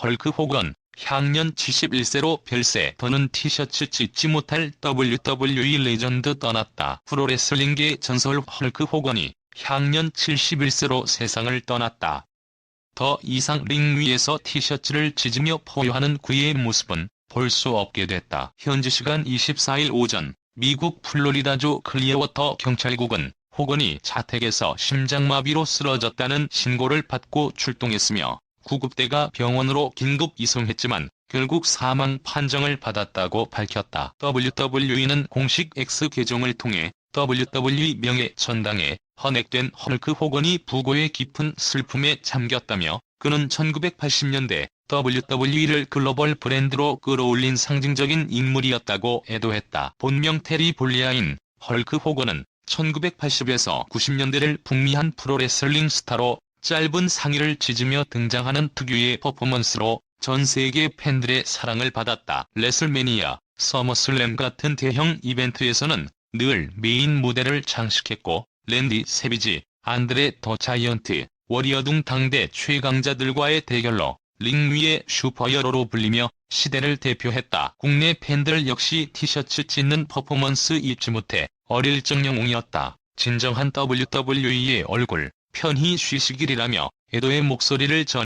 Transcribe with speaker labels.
Speaker 1: 헐크 호건, 향년 71세로 별세 더는 티셔츠 찢지 못할 WWE 레전드 떠났다. 프로레슬링계 전설 헐크 호건이 향년 71세로 세상을 떠났다. 더 이상 링 위에서 티셔츠를 찢으며 포효하는 그의 모습은 볼 수 없게 됐다. 현지 시간 24일 오전 미국 플로리다주 클리어워터 경찰국은 호건이 자택에서 심장마비로 쓰러졌다는 신고를 받고 출동했으며 구급대가 병원으로 긴급 이송했지만 결국 사망 판정을 받았다고 밝혔다. WWE는 공식 X 계정을 통해 WWE 명예 전당에 헌액된 헐크 호건이 부고의 깊은 슬픔에 잠겼다며 그는 1980년대 WWE를 글로벌 브랜드로 끌어올린 상징적인 인물이었다고 애도했다. 본명 테리 볼리아인 헐크 호건은 1980에서 90년대를 풍미한 프로레슬링 스타로 짧은 상의를 찢으며 등장하는 특유의 퍼포먼스로 전 세계 팬들의 사랑을 받았다. 레슬매니아, 서머슬램 같은 대형 이벤트에서는 늘 메인 무대를 장식했고 랜디 세비지, 안드레 더 자이언트, 워리어 등 당대 최강자들과의 대결로 링 위의 슈퍼히어로로 불리며 시대를 대표했다. 국내 팬들 역시 티셔츠 찢는 퍼포먼스 잊지 못해 어릴 적 영웅이었다. 진정한 WWE의 얼굴, 편히 쉬시길이라며 애도의 목소리를 전